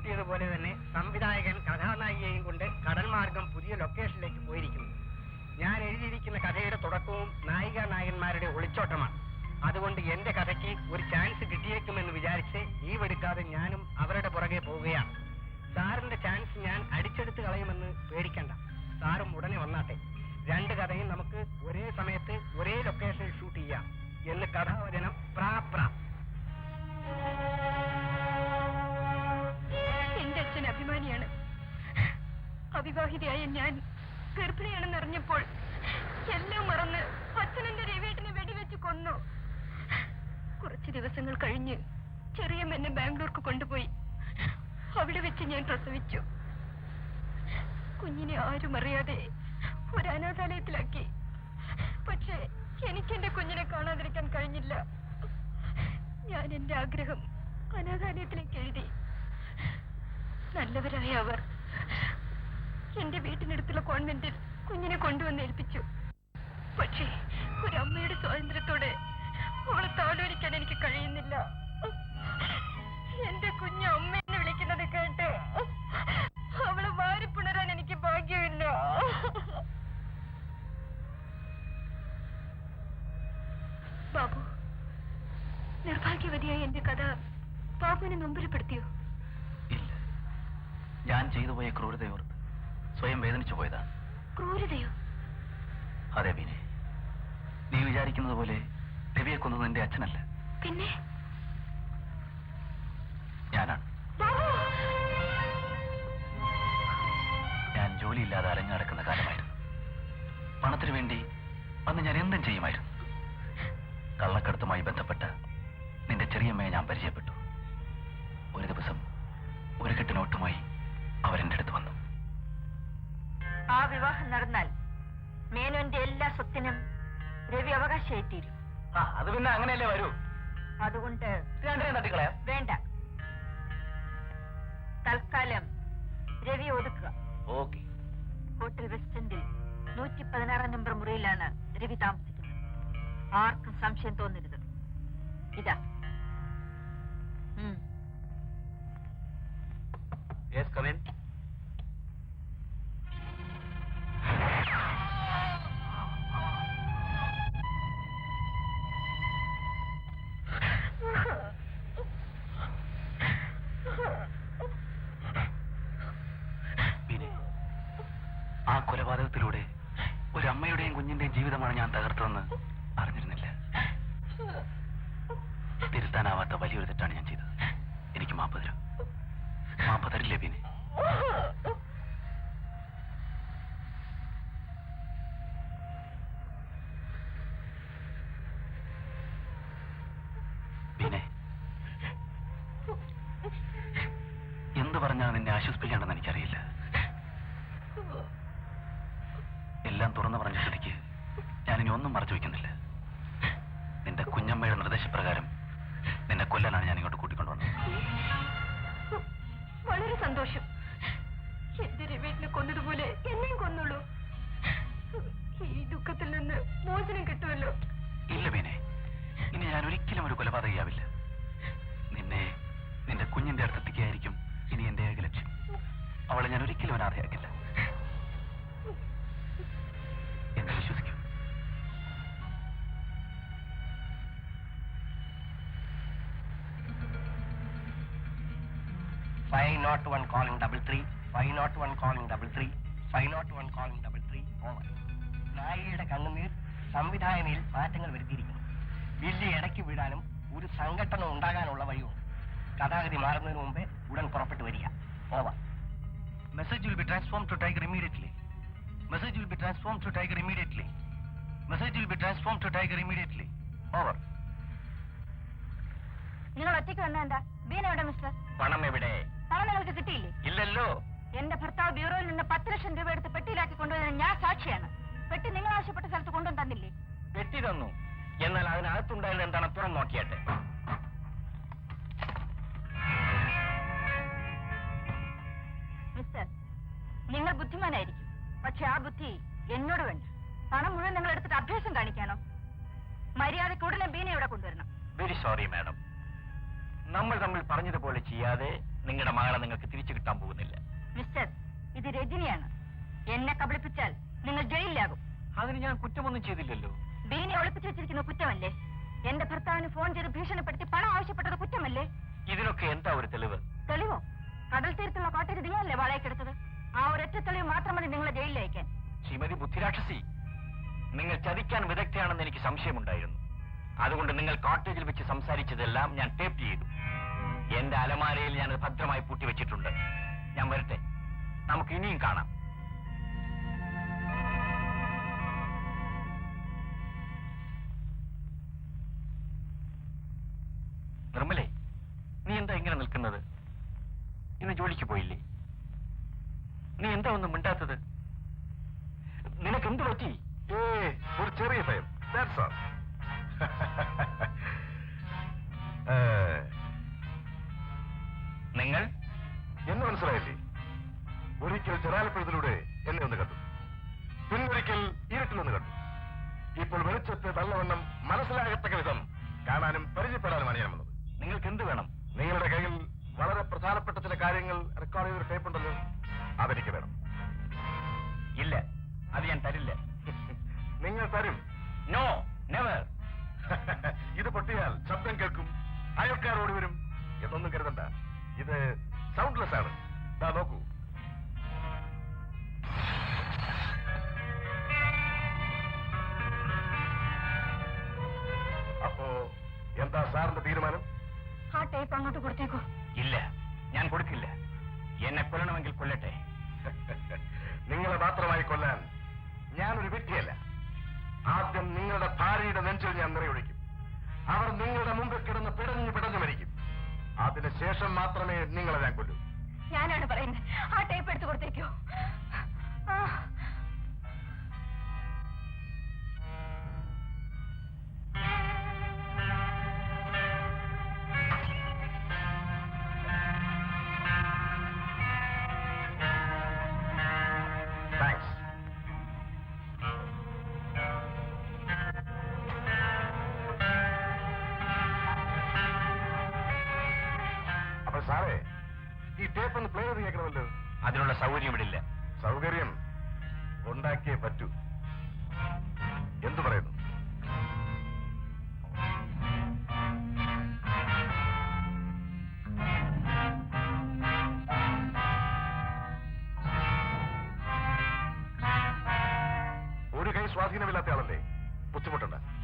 സാറേ പോലെ തന്നെ സംവിധായകൻ കഥാനായികയും കൊണ്ട് കടൽ മാർഗം പുതിയ ലൊക്കേഷനിലേക്ക് പോയിരിക്കുന്നു. ഞാൻ എഴുതിയിരിക്കുന്ന കഥയുടെ തുടക്കവും നായിക നായകന്മാരുടെ ഒളിച്ചോട്ടമാണ്. അതുകൊണ്ട് എന്റെ കഥയ്ക്ക് ഒരു ചാൻസ് കിട്ടിയേക്കുമെന്ന് വിചാരിച്ച് ഈ വെടുക്കാതെ ഞാനും അവരുടെ പുറകെ പോവുകയാണ്. സാറിന്റെ ചാൻസ് ഞാൻ അടിച്ചെടുത്ത് കളയുമെന്ന് പേടിക്കണ്ട. സാറും ഉടനെ വന്നാട്ടെ. രണ്ട് കഥയും നമുക്ക് ഒരേ സമയത്ത് ഒരേ ലൊക്കേഷനിൽ ഷൂട്ട് ചെയ്യാം എന്ന് കഥാവചനം അവിവാഹിതയായ ഞാൻ ഗർഭിണിയാണെന്ന് അറിഞ്ഞപ്പോൾ എല്ലാം മറന്ന് അച്ഛനെന്റെ രവിയേട്ടനെ വെടിവെച്ച് കൊന്നു. കുറച്ച് ദിവസങ്ങൾ കഴിഞ്ഞ് ചെറിയമ്മ എന്നെ ബാംഗ്ലൂർക്ക് കൊണ്ടുപോയി. അവിടെ വെച്ച് ഞാൻ പ്രസവിച്ചു. കുഞ്ഞിനെ ആരും അറിയാതെ ഒരു അനാഥാലയത്തിലാക്കി പക്ഷേ എനിക്ക് എന്റെ കുഞ്ഞിനെ കാണാതിരിക്കാൻ കഴിഞ്ഞില്ല. ഞാൻ എന്റെ ആഗ്രഹം അനാഥാലയത്തിലേക്ക് എഴുതി. നല്ലവരായ അവർ എന്റെ വീട്ടിനടുത്തുള്ള കോൺവെന്റിൽ കുഞ്ഞിനെ കൊണ്ടുവന്ന് ഏൽപ്പിച്ചു. പക്ഷേ ഒരു അമ്മയുടെ സ്വാതന്ത്ര്യത്തോടെ അവളെ താലോലിക്കാൻ എനിക്ക് കഴിയുന്നില്ല. എന്റെ കുഞ്ഞ് അമ്മ എന്ന് വിളിക്കുന്നത് കേട്ട് അവളെ വാരിപ്പുണരാൻ എനിക്ക് ഭാഗ്യമില്ല. ബാബു നിർഭാഗ്യവതിയായ എന്റെ കഥ ബാബുവിനെ നൊമ്പരപ്പെടുത്തിയോ? ഞാൻ ചെയ്തു പോയ ക്രൂരതയോർത്ത് സ്വയം വേദനിച്ചു പോയതാണ് ക്രൂരതയോ? അതെ ബീനെ. നീ വിചാരിക്കുന്നത് പോലെ രവിയെ കൊന്നത് നിന്റെ അച്ഛനല്ല. പിന്നെ? ഞാനാണ്. ഞാൻ ജോലിയില്ലാതെ അലഞ്ഞു നടക്കുന്ന കാലമായിരുന്നു. പണത്തിനു വേണ്ടി അന്ന് ഞാൻ എന്തും ചെയ്യുമായിരുന്നു. കള്ളക്കടത്തുമായി ബന്ധപ്പെട്ട നിന്റെ ചെറിയമ്മയെ ഞാൻ പരിചയപ്പെട്ടു. ഒരു ദിവസം ഒരു കെട്ടിനോട്ടുമായി അവരെന്റെ അടുത്ത് വന്നു. ആ വിവാഹം നടന്നാൽ മേനോന്റെ എല്ലാ സ്വത്തിനും രവി അവകാശമായിത്തീരും. ആ അത് പിന്നെ അങ്ങനെയല്ലേ വരൂ? അതുകൊണ്ട് രണ്ടിനെയും തട്ടിക്കളയാം. വേണ്ട. തൽക്കാലം രവി ഒതുക്കുക. ഓക്കെ. ഹോട്ടൽ വെസ്റ്റ് എൻഡിൽ നൂറ്റി പതിനാറാം നമ്പർ മുറിയിലാണ് രവി താമസിക്കുന്നത്. ആർക്കും സംശയം തോന്നരുത്. ഇതാ. ഉം. യെസ് കമിൻ കുഞ്ഞിന്റെയും ജീവിതമാണ് ഞാൻ തകർത്തതെന്ന് അറിഞ്ഞിരുന്നില്ല. തിരുത്താനാവാത്ത വലിയൊരു തെറ്റാണ് ഞാൻ ചെയ്തത്. എനിക്ക് മാപ്പ് തരും. മാപ്പ് തരില്ലേ പിന്നെ പിന്നെ എന്ത് പറഞ്ഞാൽ നിന്നെ ആശ്വസിപ്പിക്കേണ്ടെന്ന് എനിക്കറിയില്ല. ഒന്നും മറച്ചു വെക്കുന്നില്ല നിന്റെ കുഞ്ഞമ്മയുടെ നിർദ്ദേശപ്രകാരം നിന്നെ കൊല്ലാനാണ് ഞാൻ ഇങ്ങോട്ട് കൂട്ടിക്കൊണ്ടുവന്നത്. വളരെ സന്തോഷം. എന്റെ രവീട്ടിനെ കൊന്നതുപോലെ എന്നെയും കൊന്നുള്ളൂ ഈ ദുഃഖത്തിൽ നിന്ന് മോചനം കിട്ടുമല്ലോ? ഇല്ല ബീനെ ഇനി ഞാൻ ഒരിക്കലും ഒരു കൊലപാതകയാവില്ല. നിന്നെ നിന്റെ കുഞ്ഞിന്റെ അടുത്തെത്തിക്കായിരിക്കും ഇനി എന്റെ ഏക ലക്ഷ്യം. അവളെ ഞാൻ ഒരിക്കലും അനാഥയാക്കില്ല. Five nought one calling double three five nought one calling double three five nought one calling double three over നായികയുടെ കണ്ണുനീർ സംവിധായകനിൽ മാറ്റങ്ങൾ വരുത്തിയിരിക്കുന്നു. വില്ലി ഇടയ്ക്ക് വീഴാനും ഒരു സംഘട്ടനം ഉണ്ടാകാനുള്ള വഴിയുണ്ട്. കഥാഗതി മാറുന്നതിന് മുമ്പേ ഉടൻ പുറപ്പെട്ടു വരിക. Over message will be transform to tiger immediately message will be transform to tiger immediately message will be transform to tiger immediately over നിങ്ങൾ ഒറ്റയ്ക്ക് വന്ന എന്താ എവിടെ മിസ്റ്റർ പണം എവിടെ? പണം നിങ്ങൾക്ക് കിട്ടിയില്ലേ? ഇല്ലല്ലോ. എന്റെ ഭർത്താവ് ബ്യൂറോയിൽ നിന്ന് പത്ത് ലക്ഷം രൂപ എടുത്ത് പെട്ടിയിലാക്കി കൊണ്ടുവരുന്ന ഞാൻ സാക്ഷിയാണ്. പെട്ടി നിങ്ങൾ ആവശ്യപ്പെട്ട സ്ഥലത്ത് കൊണ്ടു തന്നില്ലേ? വെട്ടി തന്നു. എന്നാൽ അതിനകത്തുണ്ടായത് എന്താണ് പുറം നോക്കിയാട്ടെ? മിസ്റ്റർ നിങ്ങൾ ബുദ്ധിമാനായിരിക്കും. പക്ഷെ ആ ബുദ്ധി എന്നോട് വേണ്ട. പണം മുഴുവൻ നിങ്ങൾ എടുത്തിട്ട് അഭ്യാസം കാണിക്കാനോ? മര്യാദയ്ക്ക് ഉടനെ ബീനെ ഇവിടെ കൊണ്ടുവരണം. വെരി സോറി മാഡം നമ്മൾ തമ്മിൽ പറഞ്ഞതുപോലെ ചെയ്യാതെ നിങ്ങളുടെ മകളെ നിങ്ങൾക്ക് തിരിച്ചു കിട്ടാൻ പോകുന്നില്ല. മിസ്റ്റർ ഇത് രജനിയാണ്. എന്നെ കബളിപ്പിച്ചാൽ നിങ്ങൾ ജയിലിലാകും. അതിന് ഞാൻ കുറ്റമൊന്നും ചെയ്തില്ലല്ലോ. ബീനെ ഒളിപ്പിച്ചു വെച്ചിരിക്കുന്ന കുറ്റമല്ലേ? എന്റെ ഭർത്താവിന് ഫോൺ ചെയ്ത് ഭീഷണിപ്പെടുത്തി പണം ആവശ്യപ്പെട്ടത് കുറ്റമല്ലേ? ഇതിനൊക്കെ എന്താ ഒരു തെളിവ്? തെളിവോ? കടൽ തീരത്തുള്ള കോട്ടയിൽ നിങ്ങളല്ലേ വാളയക്കെടുത്തത് ആ ഒരൊറ്റ തെളിവ് മാത്രം മതി നിങ്ങളെ ജയിലിൽ അയക്കാൻ. ശ്രീമതി ബുദ്ധിരാക്ഷസി നിങ്ങൾ ചതിക്കാൻ വിദഗ്ധയാണെന്ന് എനിക്ക് സംശയമുണ്ടായിരുന്നു. അതുകൊണ്ട് നിങ്ങൾ കോട്ടേജിൽ വെച്ച് സംസാരിച്ചതെല്ലാം ഞാൻ ടേപ്പ് ചെയ്തു. എന്റെ അലമാരയിൽ ഞാൻ ഭദ്രമായി പൂട്ടി വെച്ചിട്ടുണ്ട് ഞാൻ വരട്ടെ. നമുക്ക് ഇനിയും കാണാം. നിർമ്മലേ നീ എന്താ ഇങ്ങനെ നിൽക്കുന്നത്? ഇന്ന് ജോലിക്ക് പോയില്ലേ? നീ എന്താ ഒന്നും മിണ്ടാത്തത്? എന്നൊന്നും കരുതണ്ട. ഇത് സൗണ്ട്ലെസ് ആണ്. ദാ നോക്കൂ. അപ്പോ എന്താ സാറിന്റെ തീരുമാനം? ആ ടേപ്പ് അങ്ങോട്ട് കൊടുത്തേക്കോ. ഇല്ല ഞാൻ കൊടുക്കില്ല. എന്നെ കൊല്ലണമെങ്കിൽ കൊല്ലട്ടെ. നിങ്ങളെ മാത്രമായി കൊല്ലാൻ ഞാനൊരു വ്യക്തിയല്ല. ആദ്യം നിങ്ങളുടെ ഭാര്യയുടെ നെഞ്ചിൽ ഞാൻ നിറയൊഴിക്കും. അവർ നിങ്ങളുടെ മുമ്പിൽ കിടന്ന് പിടഞ്ഞു അതിനുശേഷം മാത്രമേ നിങ്ങളെ ഞാൻ കൊല്ലൂ. ഞാനാണ് പറയുന്നത്. ആ ടേപ്പ് എടുത്തു കൊടുത്തേക്കോ. സാറേ ഈ ടേപ്പ് ഒന്ന് പ്ലേ ചെയ്ത് കേൾക്കണമല്ലോ. അതിനുള്ള സൗകര്യം ഇവിടെ ഇല്ല. സൗകര്യം ഉണ്ടാക്കിയേ പറ്റൂ. എന്തു പറയുന്നു? ഒരു കൈ സ്വാധീനമില്ലാത്ത ആളല്ലേ? ബുദ്ധിമുട്ടുണ്ട്.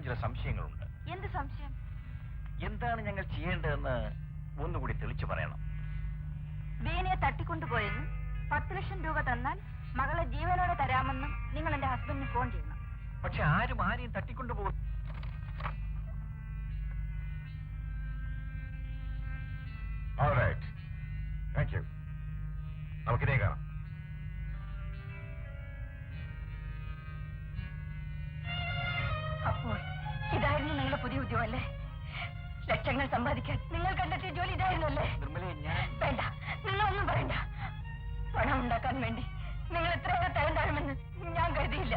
അല്പം ചില സംശയങ്ങളുണ്ട്. എന്ത് സംശയം? എന്താണ് ഞങ്ങൾ ചെയ്യേണ്ടതെന്ന് ഒന്നുകൂടി തെളിച്ചു പറയണം. വീണയെ തട്ടിക്കൊണ്ടുപോയെന്നും പത്ത് ലക്ഷം രൂപ തന്നാൽ മകളെ ജീവനോടെ തരാമെന്നും നിങ്ങൾ എന്റെ ഹസ്ബൻഡിന് ഫോൺ ചെയ്യണം പക്ഷെ ആരും ആരെയും തട്ടിക്കൊണ്ടുപോകും ലക്ഷങ്ങൾ സമ്പാദിക്കാൻ നിങ്ങൾ കണ്ടെത്തിയ ജോലി ഇതായിരുന്നല്ലേ? വേണ്ട നിങ്ങളൊന്നും പറയണ്ട. പണം ഉണ്ടാക്കാൻ വേണ്ടി നിങ്ങൾ ഇത്രയേറെ തരം താഴുമെന്ന് ഞാൻ കരുതിയില്ല.